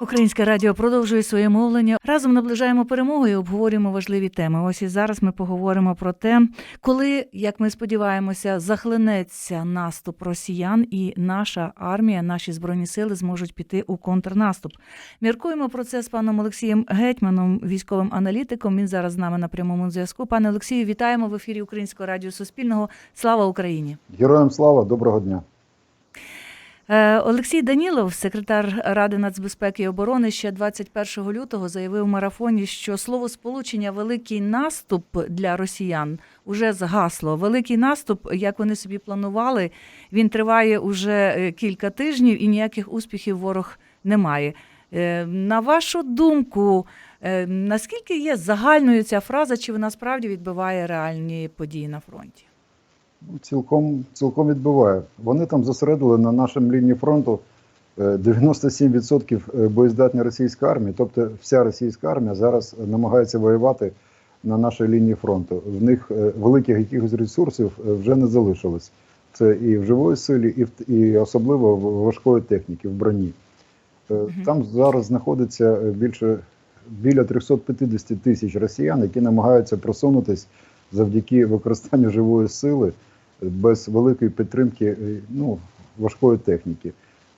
Українське радіо продовжує своє мовлення. Разом наближаємо перемогу і обговорюємо важливі теми. Ось і зараз ми поговоримо про те, коли, як ми сподіваємося, захлинеться наступ росіян, і наша армія, наші збройні сили зможуть піти у контрнаступ. Міркуємо про це з паном Олексієм Гетьманом, військовим аналітиком. Він зараз з нами на прямому зв'язку. Пане Олексію, вітаємо в ефірі Українського радіо Суспільного. Слава Україні! Героям слава, доброго дня. Е, Олексій Данілов, секретар Ради нацбезпеки і оборони, ще 21 лютого заявив в марафоні, що слово сполучення Великий наступ для росіян уже згасло. Великий наступ, як вони собі планували, він триває уже е, кілька тижнів і ніяких успіхів ворог не має. Е, На вашу думку, наскільки є загальною ця фраза, чи вона справді відбиває реальні події на фронті? Цілком, цілком відбиває. Вони там зосередили на нашому лінії фронту е, 97% боєздатної російської армії, тобто вся російська армія зараз намагається воювати на нашій лінії фронту. В них е, великих якихось ресурсів е, вже не залишилось. Це і в живої силі, і, в, і особливо в важкої техніки, в броні. Е, Там зараз знаходиться е, більше біля 350 тисяч росіян, які намагаються просунутись завдяки використанню живої сили е, без великої підтримки е, ну, важкої техніки.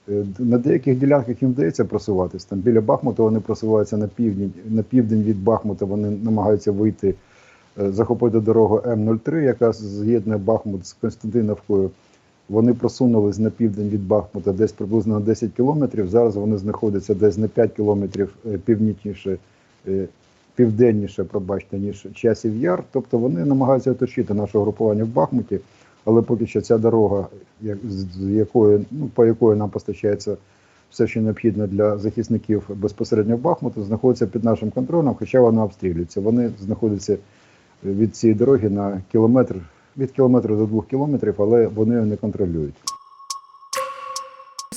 Е, На деяких ділянках їм вдається просуватись. Там біля Бахмута вони просуваються на південь, на південь від Бахмута. Вони намагаються вийти, е, захопити дорогу М03, яка з'єднує Бахмут з Константиновкою. Вони просунулись на південь від Бахмута десь приблизно на 10 кілометрів. Зараз вони знаходяться десь на 5 кілометрів північніше, південніше, пробачте, ніж часів яр. Тобто вони намагаються оточити наше групування в Бахмуті, але поки що ця дорога, з якої, ну, по якої нам постачається все, що необхідно для захисників безпосередньо в Бахмуту, знаходиться під нашим контролем, хоча вона обстрілюється. Вони знаходяться від цієї дороги на кілометр, від кілометра до двох кілометрів, але вони не контролюють.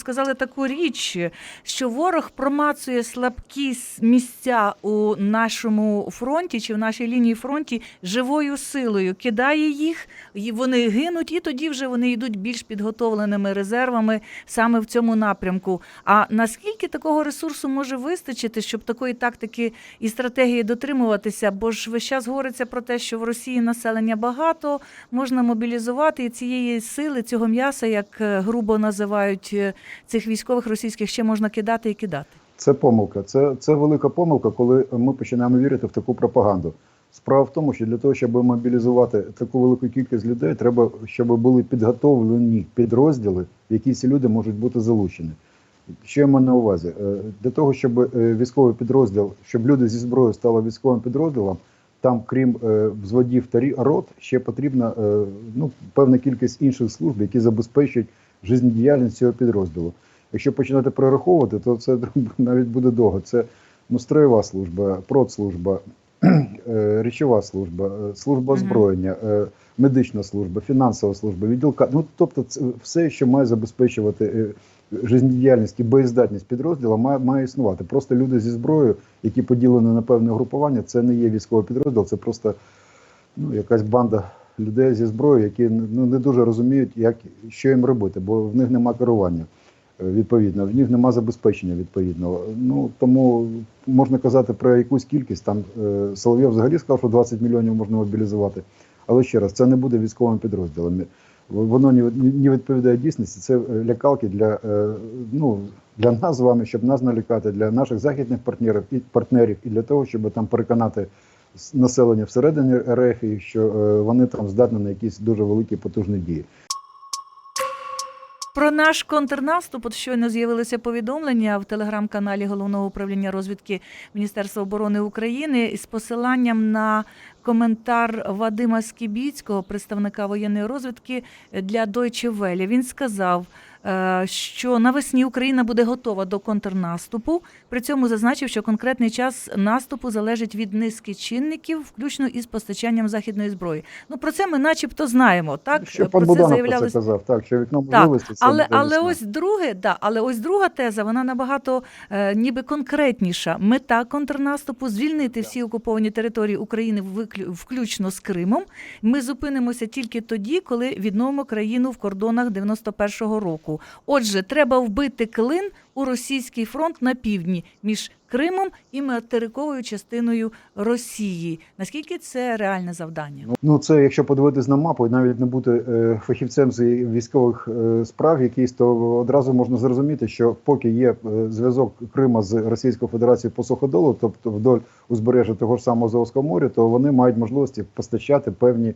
Сказали таку річ, що ворог промацує слабкі місця у нашому фронті чи в нашій лінії фронті живою силою, кидає їх, і вони гинуть, і тоді вже вони йдуть більш підготовленими резервами саме в цьому напрямку. А наскільки такого ресурсу може вистачити, щоб такої тактики і стратегії дотримуватися? Бо ж весь час говориться про те, що в Росії населення багато, можна мобілізувати і цієї сили, цього м'яса, як е, грубо називають е, цих військових російських, ще можна кидати і кидати. Це помилка. Це, це велика помилка, коли ми починаємо вірити в таку пропаганду. Справа в тому, що для того, щоб мобілізувати таку велику кількість людей, треба, щоб були підготовлені підрозділи, в які ці люди можуть бути залучені. Що я маю на увазі? Е, Для того, щоб е, військовий підрозділ, щоб люди зі зброєю стали військовим підрозділом, там, крім е, взводів та рот, ще потрібна ну, певна кількість інших служб, які забезпечують жизнедіяльність цього підрозділу. Якщо починати прораховувати, то це навіть буде довго. Це ну, строєва служба, продслужба, е, речова служба, е, служба озброєння, е, медична служба, фінансова служба, відділка. Ну тобто, це все, що має забезпечувати жизнедіяльність і боєздатність підрозділу, має, має існувати. Просто люди зі зброєю, які поділені на певне групування, це не є військовий підрозділ, це просто ну, якась банда людей зі зброєю, які ну, не дуже розуміють, як, що їм робити, бо в них нема керування е, відповідно, в них нема забезпечення відповідного. Ну тому можна казати про якусь кількість. Там е, Соловйов взагалі сказав, що 20 мільйонів можна мобілізувати. Але ще раз, це не буде військовим підрозділом. Воно не, відповідає дійсності. Це е, лякалки для, е, ну, для нас з вами, щоб нас налякати, для наших західних партнерів і партнерів, і для того, щоб там переконати населення всередині РФ, і що е, вони там здатні на якісь дуже великі потужні дії. Про наш контрнаступ от щойно з'явилося повідомлення в телеграм-каналі головного управління розвідки Міністерства оборони України з посиланням на коментар Вадима Скібіцького, представника воєнної розвідки для Deutsche Welle. Він сказав, що навесні Україна буде готова до контрнаступу. При цьому зазначив, що конкретний час наступу залежить від низки чинників, включно із постачанням західної зброї. Ну про це ми, начебто, знаємо. Так Що про це заявляли це казав, так, що вікно можливості це але, але ось друге, да, але ось друга теза, вона набагато е, ніби конкретніша. Мета контрнаступу звільнити всі окуповані території України, включно з Кримом. Ми зупинимося тільки тоді, коли відновимо країну в кордонах 91-го року. Шляху. Отже, треба вбити клин у російський фронт на півдні між Кримом і материковою частиною Росії. Наскільки це реальне завдання? Ну, це якщо подивитись на мапу і навіть не бути е, фахівцем з військових е, справ, якийсь, то одразу можна зрозуміти, що поки є е, зв'язок Крима з Російською Федерацією по суходолу, тобто вдоль узбережжя того ж самого Азовського моря, то вони мають можливості постачати певні.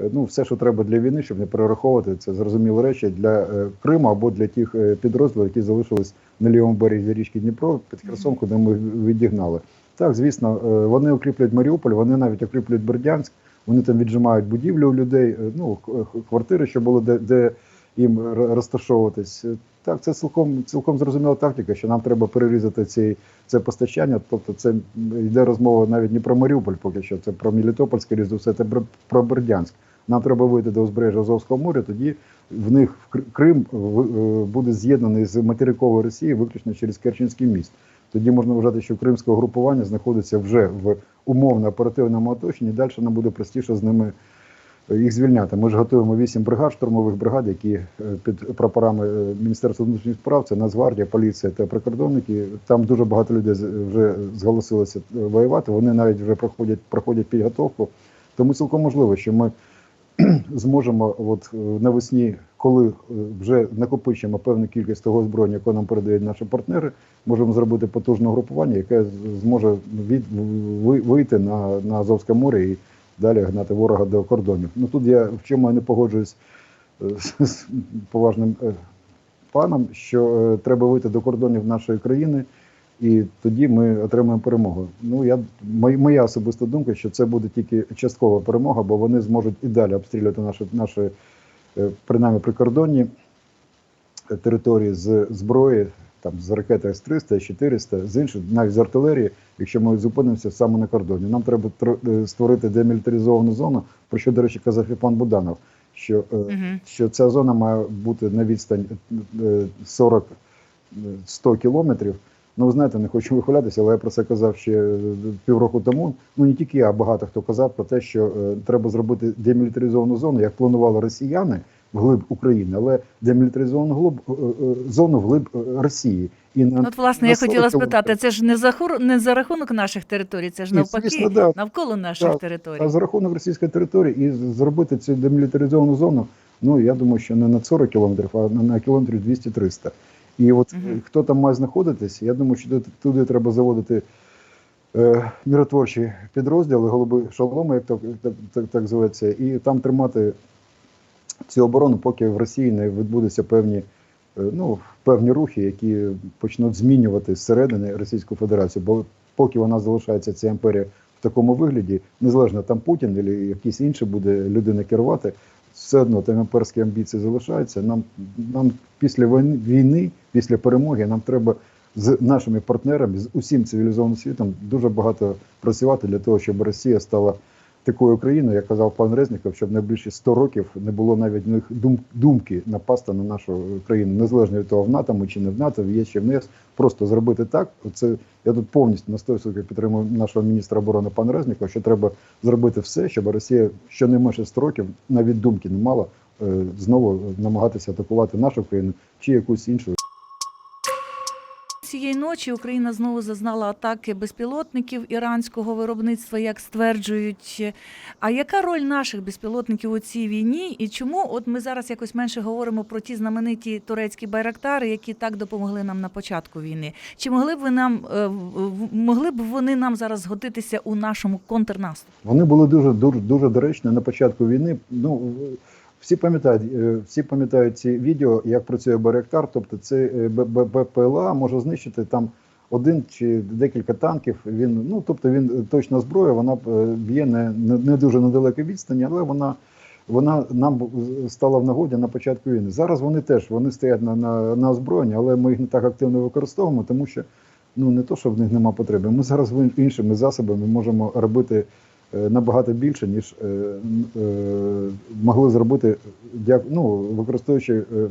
Е, Ну, все, що треба для війни, щоб не перераховувати, це зрозумілі речі для е, Криму або для тих е, підрозділів, які залишились на лівому березі річки Дніпро під Херсон, куди ми відігнали. Так, звісно, е, вони укріплюють Маріуполь, вони навіть укріплюють Бердянськ, вони там віджимають будівлю у людей, е, ну, квартири, що були де, де їм розташовуватись. Так, це цілком, цілком зрозуміла тактика, що нам треба перерізати ці, це постачання. Тобто це йде розмова навіть не про Маріуполь поки що, це про Мелітопольське різу, все це про Бердянськ. Нам треба вийти до узбережжя Азовського моря, тоді в них в Кр- Крим е, буде з'єднаний з материковою Росією виключно через Керченський міст. Тоді можна вважати, що кримське угрупування знаходиться вже в умовно оперативному оточенні. Далі нам буде простіше з ними е, їх звільняти. Ми ж готуємо вісім бригад, штурмових бригад, які е, під прапорами е, Міністерства внутрішніх справ, це Нацгвардія, поліція та прикордонники. Там дуже багато людей вже зголосилося е, воювати. Вони навіть вже проходять, проходять підготовку. Тому цілком можливо, що ми зможемо от е, навесні, коли е, вже накопичимо певну кількість того озброєння, яке нам передають наші партнери, можемо зробити потужне групування, яке зможе від, вийти на, на Азовське море і далі гнати ворога до кордонів. Ну тут я в чому я не погоджуюсь е, з, з поважним паном, що треба вийти до кордонів нашої країни. І тоді ми отримаємо перемогу. Ну я моя особиста думка, що це буде тільки часткова перемога, бо вони зможуть і далі обстрілювати наші, наші е, принаймні прикордонні е, території з зброї, там з ракети С-300, С-400, з інших, навіть з артилерії, якщо ми зупинимося саме на кордоні. Нам треба е, створити демілітаризовану зону, про що, до речі, казав і пан Буданов, що, Мгм. що ця зона має бути на відстань е, 40-100 кілометрів. Ну, ви знаєте, не хочу вихвалятися, але я про це казав ще е, півроку тому. Ну не тільки я, а багато хто казав про те, що е, треба зробити демілітаризовану зону, як планували росіяни вглиб України, але демілітаризовану глиб, е, е, зону вглиб е, Росії. І на, Ну, От, власне, на я хотіла спитати, це ж не за хур- не за рахунок наших територій, це ж навпаки звісно, да. навколо наших Так, територій. А за рахунок російської території і зробити цю демілітаризовану зону, ну я думаю, що не на 40 кілометрів, а на, на кілометрів 200-300. І от е, хто там має знаходитись, я думаю, що туди, треба заводити е, миротворчі підрозділи, голуби шоломи, як так, так, так, так зветься, і там тримати цю оборону, поки в Росії не відбудуться певні. е, Ну, певні рухи, які почнуть змінювати зсередини Російську Федерацію, бо поки вона залишається ця імперія в такому вигляді, незалежно там Путін або якийсь інший буде людина керувати, все одно там імперські амбіції залишаються. Нам, нам після війни, після перемоги, нам треба з нашими партнерами, з усім цивілізованим світом дуже багато працювати для того, щоб Росія стала такою країною, як казав пан Резніков, щоб найближчі 100 років не було навіть них дум, думки напасти на нашу країну, незалежно від того, в НАТО ми чи не в НАТО, в ЄС чи в НЕС. Просто зробити так. Це я тут повністю на 100% підтримую нашого міністра оборони пана Резнікова, що треба зробити все, щоб Росія щонайменше 100 років навіть думки не мала е, знову намагатися атакувати нашу країну чи якусь іншу. Цієї ночі Україна знову зазнала атаки безпілотників іранського виробництва, як стверджують. А яка роль наших безпілотників у цій війні? І чому от ми зараз якось менше говоримо про ті знамениті турецькі байрактари, які так допомогли нам на початку війни? Чи могли б ви нам е, могли б вони нам зараз згодитися у нашому контрнаступі? Вони були дуже дуже дуже доречні на початку війни. Ну всі пам'ятають, е, всі пам'ятають ці відео, як працює Байрактар, тобто це е, БПЛА може знищити там один чи декілька танків. Він ну тобто він е, точна зброя, вона б'є не, не, дуже на далекій відстані, але вона. Вона нам стала в нагоді на початку війни. Зараз вони теж вони стоять на, на, на озброєнні, але ми їх не так активно використовуємо, тому що ну не то, що в них нема потреби. Ми зараз іншими засобами можемо робити набагато більше, ніж е, е, могли зробити, ну, використовуючи е,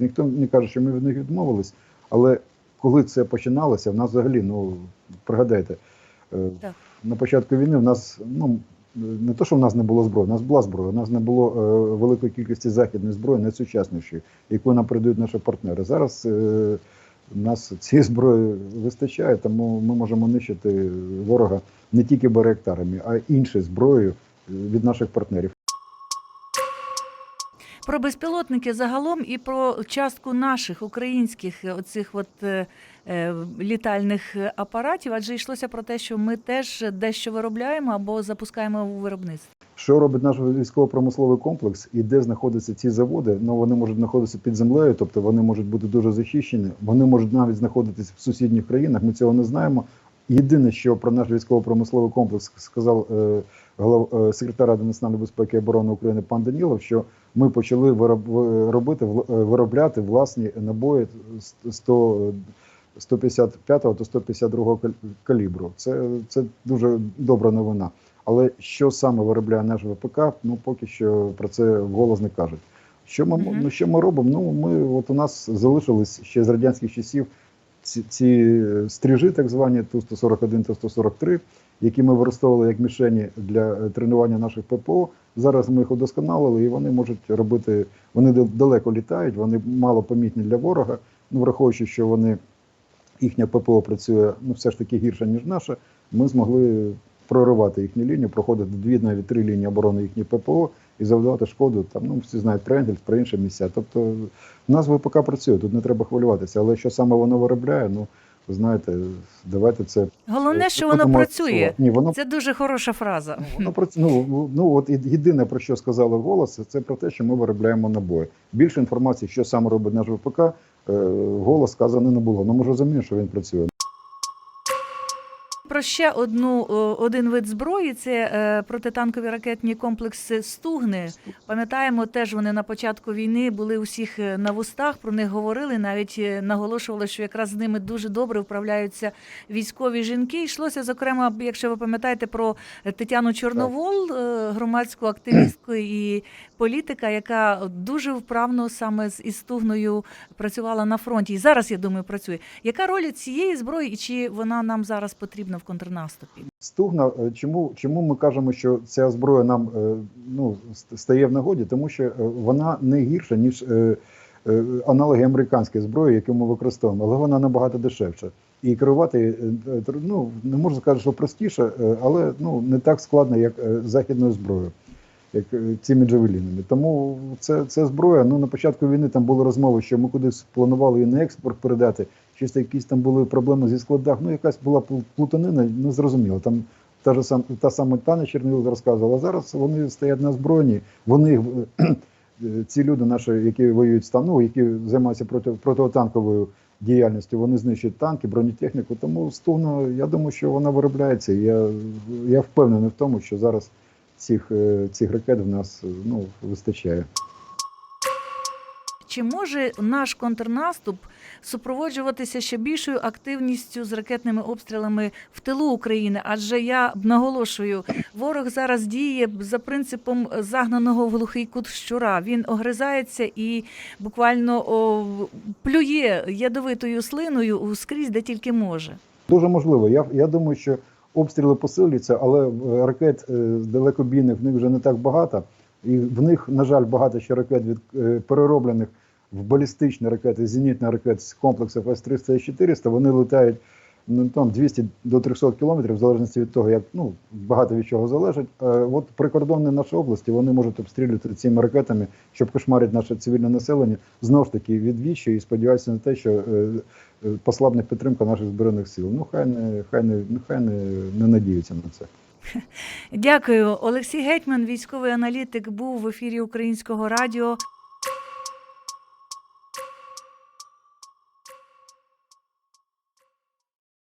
Ніхто не каже, що ми від них відмовились, але коли це починалося, в нас взагалі, ну пригадайте, е, Так. на початку війни в нас ну, не то, що в нас не було зброї, у нас була зброя, у нас не було е, великої кількості західної зброї, найсучаснішої, яку нам передають наші партнери. Зараз е, нас цієї зброї вистачає, тому ми можемо нищити ворога не тільки баректарами, а й іншою зброєю від наших партнерів. Про безпілотники загалом і про частку наших українських е, оцих от е, е, літальних апаратів, адже йшлося про те, що ми теж дещо виробляємо або запускаємо у виробництво. Що робить наш військово-промисловий комплекс і де знаходяться ці заводи? Ну вони можуть знаходитися під землею, тобто вони можуть бути дуже захищені. Вони можуть навіть знаходитися в сусідніх країнах. Ми цього не знаємо. Єдине, що про наш військово-промисловий комплекс сказав е, голов, е, секретар Ради національної безпеки і оборони України пан Данілов, що ми почали вироб, робити е, виробляти власні набої 100, 155 та 152 кал- калібру. Це, це дуже добра новина. Але що саме виробляє наш ВПК, ну поки що про це вголос не кажуть. Що ми, ну, що ми робимо? Ну, ми от у нас залишились ще з радянських часів ці, ці стрижі, так звані Ту-141 та 143, які ми використовували як мішені для е, тренування наших ППО. Зараз ми їх удосконалили, і вони можуть робити. Вони дал- далеко літають, вони мало помітні для ворога. Ну, враховуючи, що вони їхня ППО працює ну, все ж таки гірше, ніж наша, ми змогли проривати їхню лінію, проходити дві, навіть три лінії оборони їхньої ППО і завдавати шкоду. Там ну всі знають про Енгельс, про інші місця. Тобто в нас ВПК працює, тут не треба хвилюватися. Але що саме воно виробляє, ну ви знаєте, давайте це Головне, е, що воно працює. Ні, воно Це дуже хороша фраза. Воно про ну, ну от єдине про що сказали голос, це про те, що ми виробляємо набої. Більше інформації, що саме робить наш ВПК, е, голос сказано не було. Ну ми ж розуміємо, що він працює. Про ще одну один вид зброї це е, протитанкові ракетні комплекси Стугни. Пам'ятаємо, теж вони на початку війни були усіх е, на вустах. Про них говорили. Навіть е, наголошували, що якраз з ними дуже добре вправляються військові жінки. Йшлося зокрема, якщо ви пам'ятаєте, про Тетяну Чорновол, громадську активістку і політика, яка дуже вправно саме з із Стугною працювала на фронті. І зараз я думаю, працює. Яка роль цієї зброї, і чи вона нам зараз потрібна в контрнаступі? Стугна, е, чому, чому ми кажемо, що ця зброя нам е, ну, стає в нагоді? Тому що е, вона не гірша, ніж аналоги американської зброї, яку ми використовуємо, але вона набагато дешевша. І керувати ну, не можна сказати, що простіше, але ну, не так складно, як західною зброєю. Як цими джавелінами. Тому це, це зброя. Ну на початку війни там були розмови, що ми кудись планували її на експорт передати. Щось якісь там були проблеми зі складах. Ну якась була плу- плутанина, не зрозуміло. Там та ж сам та сама Таня Чернило розказувала. Зараз вони стоять на збройні. Вони е, ці люди, наші, які воюють там, ну, які займаються проти протитанковою діяльністю, вони знищують танки, бронетехніку. Тому стугна, я думаю, що вона виробляється. Я, я впевнений в тому, що зараз цих, е, цих ракет в нас ну, вистачає. Чи може наш контрнаступ супроводжуватися ще більшою активністю з ракетними обстрілами в тилу України? Адже я наголошую, ворог зараз діє за принципом загнаного в глухий кут щура. Він огризається і буквально о, плює ядовитою слиною скрізь, де тільки може. Дуже можливо. Я, я думаю, що обстріли посилюються, але е, ракет е, далекобійних в них вже не так багато. І в них, на жаль, багато ще ракет від е, перероблених в балістичні ракети, зенітні ракети з комплексів С-300 і 400. Вони летають ну, там 200 до 300 кілометрів, в залежності від того, як ну багато від чого залежить. Е, от прикордонні наші області вони можуть обстрілювати цими ракетами, щоб кошмарити наше цивільне населення. Знову ж таки, відвічу і сподіваюся на те, що е, е, послабне підтримка наших збройних сил. Ну хай не хай не хай не, не надіються на це. Дякую, Олексій Гетьман, військовий аналітик, був в ефірі Українського радіо.